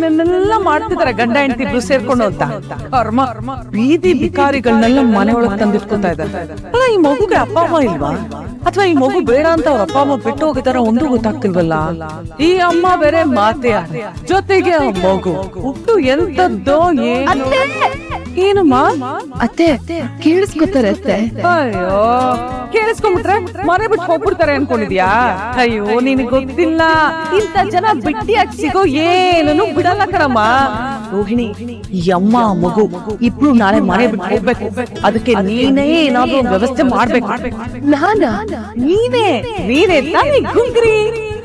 ನನ್ನೆಲ್ಲ ಮಾಡ್ತಿದಾರೆ ಗಂಡ ಹೆಂಡತಿ ಇಬ್ರು ಸೇರ್ಕೊಂಡು ಅಂತ. ಕರ್ಮ ಬೀದಿ ಬಿಕಾರಿಗಳನ್ನೆಲ್ಲ ಮನೆ ಒಳಗ್ ತಂದಿಟ್ಕೊತಾ ಇದ್ದಾರೆ. ಅಲ್ಲ ಈ ಮಗುಗೆ ಅಪ್ಪ ಅಮ್ಮ ಇಲ್ವಾ? ಅಥವಾ ಈ ಮಗು ಬೇಡ ಅಂತ ಅವ್ರ ಅಪ್ಪ ಅಮ್ಮ ಬಿಟ್ಟು ಹೋಗಿದಾರ ಒಂದು ಗೊತ್ತಾಗ್ತಿಲ್ವಲ್ಲ? ಈ ಅಮ್ಮ ಬೇರೆ ಮಾತೆ. ಜೊತೆಗೆ ಮಗು. ಹುಟ್ಟು ಎಂತದ್ದೋ ಏನು. ಏನಮ್ಮ? ಅತ್ತೆ ಕೇಳಿಸ್ಕೊತಾರೆ ಅತ್ತೆ. ಅಯ್ಯೋ ಕೇಳಿಸ್ಕೊಂಡ್ಬಿಟ್ರೆ ಮನೆ ಬಿಟ್ಟು ಹೋಗ್ಬಿಡ್ತಾರೆ ಅನ್ಕೊಂಡಿದ್ಯಾ ಅಯ್ಯೋ ನಿನ್ ಗೊತ್ತಿಲ್ಲ. ಇಂಥ ಜನ ಬಿಟ್ಟಿಯಾಗಿ ಸಿಗೋ ಏನನ್ನು ಬಿಡಲ್ಲ ಕಣಮ್ಮ. ರೋಹಿಣಿ ಯಮ್ಮ ಮಗು ಇಬ್ರು ನಾಳೆ ಮನೆ ಬಿಟ್ಟು ಹೋಗ್ಬೇಕು. ಅದಕ್ಕೆ ನೀನೇ ಏನಾದ್ರೂ ಒಂದ್ ವ್ಯವಸ್ಥೆ ಮಾಡ್ಬೇಕು. ನಾನ? ನೀನೇ? ನೀನೇ? ತಾನೇ ಗುಂಗ್ರಿ?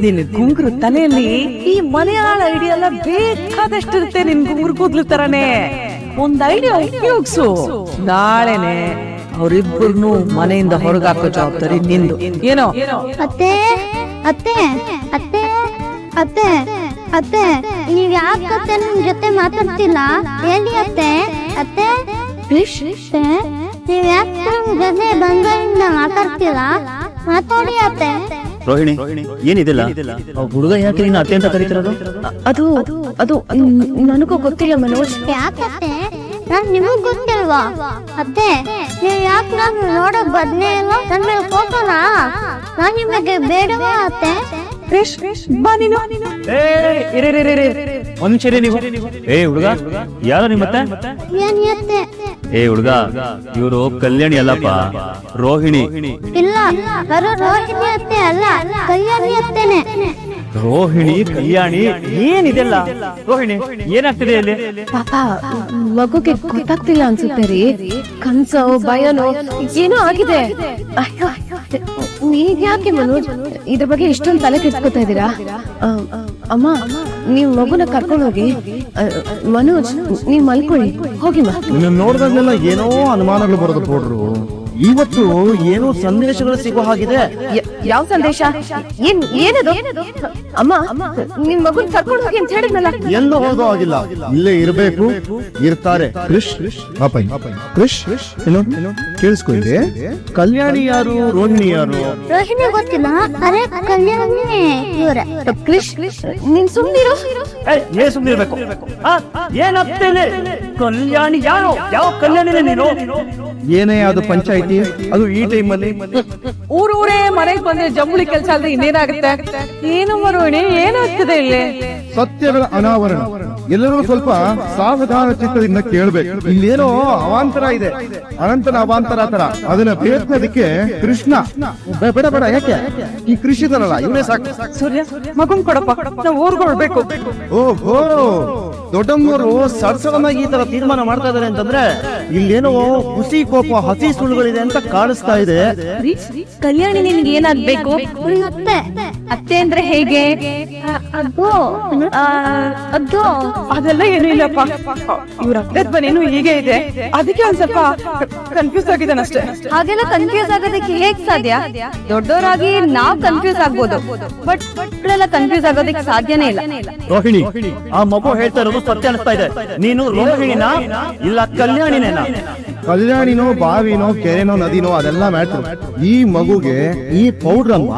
ನಿನ್ ಗುಂಗ್ರು ತಲೆಯಲ್ಲಿ ಈ ಮನೆಯಾಳ ಐಡಿಯಾ ಎಲ್ಲ ಬೇಕಾದಷ್ಟಿರುತ್ತೆ ನಿನ್ ಗುಂಗ್ರು ಕೂದ್ಲು ತರನೇ. ಒಂದ್ ಐಡಿಯಾ ಉಪಯೋಗಿಸು. ನಾಳೆನೆ. ಅವ್ರಿಬ್ಬರ್ನು ಮನೆಯಿಂದ ಹೊರಗಾಕೋ ಜವಾಬ್ದಾರಿ ನಿಂದು. ಏನೋ? ಅತ್ತೆ ಅತ್ತೆ ಅತ್ತೆ ಅತ್ತೆ ಅತ್ತೆ ನೀವ್ ಯಾಕತ್ತೆ ನನ್ ಜೊತೆ ಮಾತಾಡ್ತಿಲ್ಲ? ಹೇಳಿ ಅತ್ತೆ ಅತ್ತೆ ಅತ್ತೆ ನೀವ್ ಯಾಕೆ ನನ್ ಜೊತೆ ಬಂಗಳಿಂದ ಮಾತಾಡ್ತಿಲ್ಲ? ಮಾತಾಡಿ ಅತ್ತೆ. ರೋಹಿಣಿ ಏನಿದಿಲ್ಲ? ಹುಡುಗ ಯಾಕೆ ನೀನು ಅತ್ತೆ ಅಂತ ಕರೀತಿರೋದು? ಅದು ಅದು ನನಗೂ ಗೊತ್ತಿಲ್ಲ ಮನೋಜ್. ಯಾಕತ್ತೆ ನಾನ್ ನಿಮಗ್ ಗೊತ್ತಿಲ್ವಾ? ಅತ್ತೆ ನೀವ್ ಯಾಕೆ ನಾನು ನೋಡಕ್ ಬದ್ನೇ ಇಲ್ಲ ನನ್ ಮೇಲೆ ಕೋಪನಾ? ನಾನ್ ನಿಮಗೆ ಬೇಡವಾ ಅತ್ತೆ? ಕ್ರಿಶ್ ಬಾ ನೀನು. ಒಂದ್ ನಿಮಿಷ ನೀವು. ಏ ಹುಡುಗ ಯಾರು ನಿಮ್ಮತ್ತೆ? ಏನ್ ಅತ್ತೆ? ಏ ಹುಡುಗ ಇವರು ಕಲ್ಯಾಣಿ ಅಲ್ಲಪ್ಪ. ರೋಹಿಣಿ. ಇಲ್ಲ ಬರೋ ರೋಹಿಣಿ ಅತ್ತೆ ಅಲ್ಲ. ಕಲ್ಯಾಣಿ ಅತ್ತೆನೆ. ರೋಹಿಣಿ ಕಲ್ಯಾಣಿ ಏನಿದೆಲ್ಲ? ರೋಹಿಣಿ ಏನಾಗ್ತಿದೆ ಇಲ್ಲಿ? ಪಾಪ ಮಗುಗೆ ಗೊತ್ತಾಗ್ತಿಲ್ಲ ಅನ್ಸುತ್ತೆ ರೀ. ಕನ್ಸೋ ಭಯನೋ ಏನೋ ಆಗಿದೆ. ಅಯ್ಯೋ ನೀವ್ ಯಾಕೆ ಮನೋಜ್? ಇದ್ರ ಬಗ್ಗೆ ಇಷ್ಟೊಂದು ತಲೆ ಕೆಡ್ಸ್ಕೊತಾ ಇದ್ದೀರಾ? ಅಮ್ಮ ನೀವ್ ಮಗುನ ಕರ್ಕೊಂಡು ಹೋಗಿ ಮನೋಜ್ ನೀವ್ ಮಲ್ಕೊಳ್ಳಿ. ಹೋಗಿ ಮಾ. ನೋಡಿದಾಗಲೆಲ್ಲ ಏನೋ ಅನುಮಾನಗಳು ಬರೋದು ಕೊಡ್ರು ಇವತ್ತು ಏನೋ ಸಂದೇಶಗಳು ಸಿಗೋ ಹಾಗಿದೆ. ಯಾವ ಸಂದೇಶ? ಏನ್ ಏನದು? ಅಮ್ಮ ನಿನ್ ಮಗುನ್ ಕರ್ಕೊಂಡು ಹೋಗಿ ಅಂತ ಹೇಳಿದ್ನಲ್ಲ. ಎಲ್ಲೂ ಹೋಗೋ ಆಗಿಲ್ಲ ಇಲ್ಲೇ ಇರಬೇಕು. ಇರ್ತಾರೆ. ಕ್ರಿಶ್ ಪಾಪೈ ಕೃಷ್ ಏನು ಕೇಳಿಸ್ಕೊ ಇಲ್ಲಿ. ಕಲ್ಯಾಣಿ ಯಾರು ರೋಹಿಣಿ ಯಾರು? ರೋಹಿಣಿ ಗೊತ್ತಿಲ್ಲ ಅರೆ ಕಲ್ಯಾಣಿ ಇವ್ರೆ. ಕ್ರಿಶ್ ನೀನ್ ಸುಮ್ನಿರು. ಏ ಸುಮ್ಮನಿರ್ಬೇಕು ಏನಾಗ್ತೇನೆ ಕಲ್ಯಾಣಿ ಯಾರು? ಯಾವ ಕಲ್ಯಾಣಿನೇ ನೀನು? ಏನೇ ಅದು ಪಂಚಾಯಿತಿ ಅದು ಈ ಟೈಮ್ ಅಲ್ಲಿ ಊರೂರೇ ಮನೆಗ್ ಬಂದ್ರೆ ಜಂಬುಳಿ ಕೆಲಸ ಅಲ್ಲದೆ ಇನ್ನೇನಾಗುತ್ತೆ? ಏನು ಮರುಣಿ? ಏನಾಗ್ತದೆ ಇಲ್ಲಿ? ಸತ್ಯಗಳ ಅನಾವರಣ. ಎಲ್ಲರೂ ಸ್ವಲ್ಪ ಸಾವಧಾನ ಚಿತ್ರದಿಂದ ಕೇಳ್ಬೇಕು. ಇಲ್ಲೇನೋ ಅವಾಂತರ ಇದೆ. ಅನಂತನ ಅವಾಂತರ ತರ ಅದನ್ನ ಪ್ರಯತ್ನದಕ್ಕೆ ಕೃಷ್ಣ. ಬೇ- ಬೇಡ ಬೇಡ ಯಾಕೆ? ಈ ಕೃಷಿ ತರಲ್ಲ ಇವನೇ ಸಾಕು. ಸೂರ್ಯ ಮಗುನ್ ಕೊಡಪ್ಪ. ನಾವು ಊರ್ಗೊಳ್ಬೇಕು ಓಹೋ. ದೊಡ್ಡಮ್ಮನವರು ಸಡಸಡನ್ನಾಗಿ ಈ ತರ ತೀರ್ಮಾನ ಮಾಡ್ತಾ ಇದಾರೆ ಅಂತಂದ್ರೆ ಇಲ್ಲೇನೋ ಹುಸಿ ಕೋಪ ಹಸಿ ಸುಳ್ಳುಗಳಿದೆ ಅಂತ ಕಾಣಿಸ್ತಾ ಇದೆ. ಕಲ್ಯಾಣಿ ನಿನ್ಗೆ ಏನಾಗ್ಬೇಕು? ಅತ್ತೆ. ಅತ್ತೆ ಅಂದ್ರೆ ಹೇಗೆ? ಅದು ಅದೆಲ್ಲ ಏನು ಇಲ್ಲಪ್ಪ. ಇವ್ರ ಅತ್ತೆ ಹೀಗೆ ಇದೆ. ಅದಕ್ಕೆ ಒಂದ್ ಸ್ವಲ್ಪ ಕನ್ಫ್ಯೂಸ್ ಆಗಿದ್ದಾನೆ ಅಷ್ಟೇ. ಹಾಗೆಲ್ಲ ಕನ್ಫ್ಯೂಸ್ ಆಗೋದಕ್ಕೆ ಹೇಗ್ ಸಾಧ್ಯ? ದೊಡ್ಡವರಾಗಿ ನಾವ್ ಕನ್ಫ್ಯೂಸ್ ಆಗ್ಬೋದು. ಬಟ್ ಮಕ್ಕಳೆಲ್ಲ ಕನ್ಫ್ಯೂಸ್ ಆಗೋದಕ್ಕೆ ಸಾಧ್ಯನೇ ಇಲ್ಲ. ರೋಹಿಣಿ ಆ ಮಗು ಹೇಳ್ತಾ ಇರೋದು ಸತ್ಯ ಅನಿಸ್ತಾ ಇದೆ. ನೀನು ರೋಹಿಣಿನ? ಇಲ್ಲ ಕಲ್ಯಾಣಿನೇನ? ಕಲ್ಯಾಣಿನೋ, ಬಾವಿನೋ, ಕೆರೆನೋ, ನದಿನೋ, ಅದೆಲ್ಲ ಮ್ಯಾಟ್ರು. ಈ ಮಗುಗೆ ಈ ಪೌಡ್ರಮ್ಮ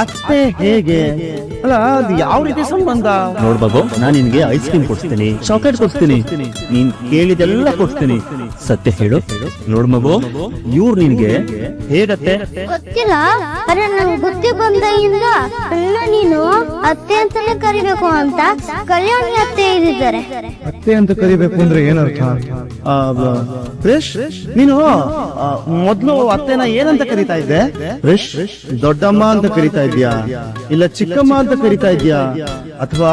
ಅತ್ತೆ ಹೇಗೆ? ಅಲ್ಲ ಅದು ಯಾವ ರೀತಿ ಸಂಬಂಧ? ನೋಡ್ ಬಾಬು ನಾನು ನಿನ್ಗೆ ಐಸ್ ಕ್ರೀಮ್ ಕೊಡ್ತೀನಿ ಚಾಕ್ಲೇಟ್ ಕೊಡ್ತೀನಿ ನೀನ್ ಕೇಳಿದೆಲ್ಲ ಕೊಡ್ತೀನಿ ಸತ್ಯ ಹೇಳು. ನೋಡ್ ಮಗು ಇವ್ರು ನಿನ್ಗೆ ಹೇಗತ್ತೆ? ಗೊತ್ತಿಲ್ಲ ಅರೆ ನನ್ ಬುದ್ಧಿ ಬಂದಾಗಿಂದ ಎಲ್ಲ ನೀನು ಅತ್ತೆ ಅಂತಾನೆ ಕರಿಬೇಕು ಅಂತ ಕಲ್ಯಾಣಿ ಅತ್ತೆ ಇದ್ದಾರೆ ಅತ್ತೆ ಅಂತ ಕರಿಬೇಕು ಅಂದ್ರೆ ಏನರ್ಥ? ಆ, ಬ- ನೀನು ಆ, ಮೊದ್ಲು ಅತ್ತೆನ ಏನಂತ ಕರಿತಾ ಇದ್ದೆ? ಕ್ರಿಶ್ ದೊಡ್ಡಮ್ಮ ಅಂತ ಕರಿತಾ ಇದ್ಯಾ? ಇಲ್ಲ ಚಿಕ್ಕಮ್ಮ ಅಂತ ಕರಿತಾ ಇದ್ಯಾ? ಅಥವಾ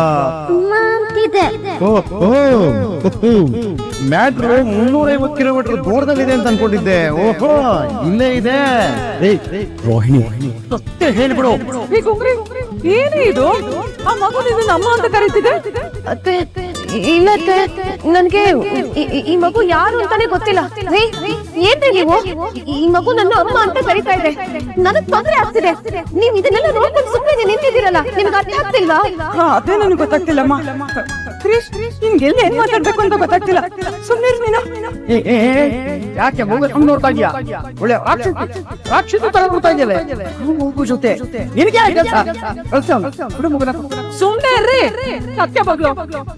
ಓ ಓಹ್. ಮ್ಯಾಟ್ರೋ ಮುನ್ನೂರೈವತ್ತು ಕಿಲೋಮೀಟರ್ ದೂರದಲ್ಲಿದೆ ಅಂತ ಅನ್ಕೊಂಡಿದ್ದೆ. ಓಹೋ ಇಲ್ಲೇ ಇದೆ. ರೋಹಿಣಿ. ಸತ್ಯ ಹೇಳ್ಬಿಡು. ಏನೇ ಇದು? ಆ ಮಗು ಇದು ಅಮ್ಮ ಅಂತ ಕರೀತಿದೆ? ಅತ್ತೆ. ಇಲ್ಲ ನನ್ಗೆ ಈ- ಮಗು ಯಾರು ಅಂತಾನೆ ಗೊತ್ತಿಲ್ಲ. ಏನ್ರಿ ನೀವು? ಈ- ಮಗು ನನ್ನ ಅಮ್ಮ ಅಂತ ಕರಿತಾ ಇದೆ ನನಗ್ ತೊಂದ್ರೆ ಆಗ್ತಿದೆ. ನೀವ್ ಇದನ್ನೆಲ್ಲ ನೋಡ್ಕೊಂಡು ಸುಮ್ಮನೆ ನಿಂತಿದ್ದೀರಲ್ಲ, ನಿಮ್ಗೆ ಅರ್ಥ ಆಗ್ತಿಲ್ವಾ? ಅದೇ ನನಗೆ ಗೊತ್ತಾಗ್ತಿಲ್ಲಮ್ಮ. ನಿನ್ಗೆ ಎಲ್ಲಿ ಏನ್ ಮಾತಾಡ್ಬೇಕು ಅಂತ ಗೊತ್ತಾಗ್ತಿಲ್ಲ. ಸುಮ್ಮನೆ ನೀನು. ಯಾಕೆ ಮಗು ಹಂಗ್ ನೋಡ್ತಾ ಇದೀಯಾ? ಒಳ್ಳೆ ರಾಕ್ಷಸ ರಾಕ್ಷಸ ತರ ನೋಡ್ತಾ ಇದೆಯಲ್ಲ ಮೂಗು ಜೊತೆ. ನಿನಗೆ ಕೆಲಸ? ಕಳ್ಸ ಬಿಡು ಮಗುನ. ಸುಮ್ನೆ ಇರ್ರಿ. ಸತ್ಯ ಬಗ್ಲು.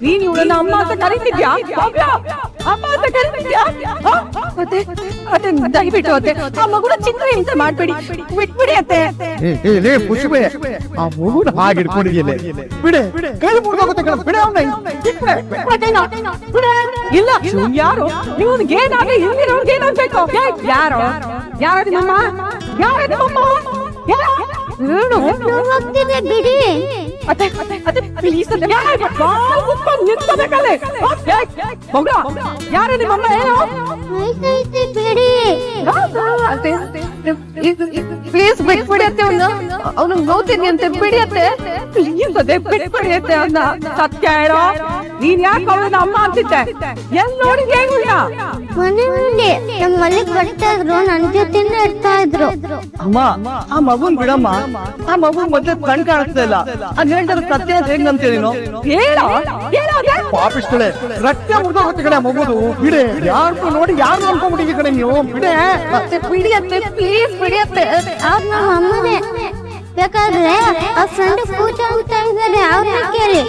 ನೀನ್ ಇವಳನ್ನ ಅಮ್ಮ ಅಂತ ಕರಿತಿದ್ಯಾ? ಬಗ್ಲು, ಅಮ್ಮ ಅಂತ ಕರಿತಿದ್ಯಾ? ಹ? ಅತ್ತೆ ಅತ್ತೆ ದಯವಿಟ್ಟು ಅತ್ತೆ. ಆ ಮಗುನ ಚಿಂತೆ ಅಂತ ಮಾಡ್ಬೇಡಿ. ಬಿಟ್ಬಿಡಿ ಅತ್ತೆ. ಏ, ಏ, ಲೇ ಪುಷ್ಪೆ. ಆ ಮಗುನ ಹಾಗೆ ಬಿಡೆ. ಕೈ ಮುರಿದೋಗುತ್ತೆ ಬಿಡೆ ಅವನ್ನ ಇಲ್ಲ ಯಾರು ನೀವು ಏನಾಗ ಇಲ್ಲಿರೋರ್ಗೆ ಏನಾಗ್ಬೇಕು ಯಾರು ಬಿಡಿ ಅವ್ನು ಯಾರ ನಿಮ್ಮಮ್ಮ ಏನು ಆಯ್ತೈತೆ ಬಿಡಿ ಪ್ಲೀಸ್ ಬಿಟ್ಬಿಡಿ ಅತ್ತೆ ಅವ್ನ ಅವ್ನಿಗೆ ನೋಡ್ತೀನಿ ಅಂತ ಬಿಡಿ ಅತ್ತೆ ಪ್ಲೀಸ್ ಅದೇ ಬಿಟ್ಬಿಡಿ ಅತ್ತೆ ಅವ್ನ ಸತ್ಯ ಹೇಳೋ? ನೀನ್ ಯಾಕೆ ಅವಳನ್ನ ಅಮ್ಮ ಅಂತಿದ್ದೆ? ಎಲ್ಲಿ ನೋಡಿ ಹೇಗಿಲ್ಲ ಮನೆ ಮುಂದೆ ನಮ್ ಮಲ್ಲಿಗ್ ಬರ್ತಾ ಇದ್ರು ನನ್ ಜೊತೆನೇ ಇರ್ತಾ ಇದ್ರು. ಅಮ್ಮ ಆ ಮಗುನ್ ಬಿಡಮ್ಮ. ಆ ಮಗು ಮೊದ್ಲು ಕಣ್ ಕಾಣಿಸ್ತಾ ಇಲ್ಲ. ಅದ್ ಹೇಳ್ತಾರೆ ಸತ್ಯ ಅಂತ ಹೆಂಗ್ ಅಂತೀರಿ ನೀನು ಹೇಳೋ? ಪಾಪಿಸ್ತಾಳೆ ರಕ್ತ ಮುರಿದೋಗುತ್ತೆ ಕಡೆ ಮಗುದು. ಬಿಡೆ ಯಾರು ನೋಡಿ ಯಾರು ಅನ್ಕೊಂಡ್ಬಿಟ್ಟಿವಿ ಕಡೆ ನೀವು? ಬಿಡೆ. ಮತ್ತೆ ಬಿಡಿ ಅತ್ತೆ ಪ್ಲೀಸ್ ಬಿಡಿ ಅತ್ತೆ. ಅವ್ರು ನಮ್ಮ ಅಮ್ಮನೇ ಬೇಕಾದ್ರೆ ಆ ಫ್ರೆಂಡ್ ಪೂಜಾ ಅಂತ ಇದ್ದಾರೆ ಅವ್ರನ್ನ ಕೇಳಿ.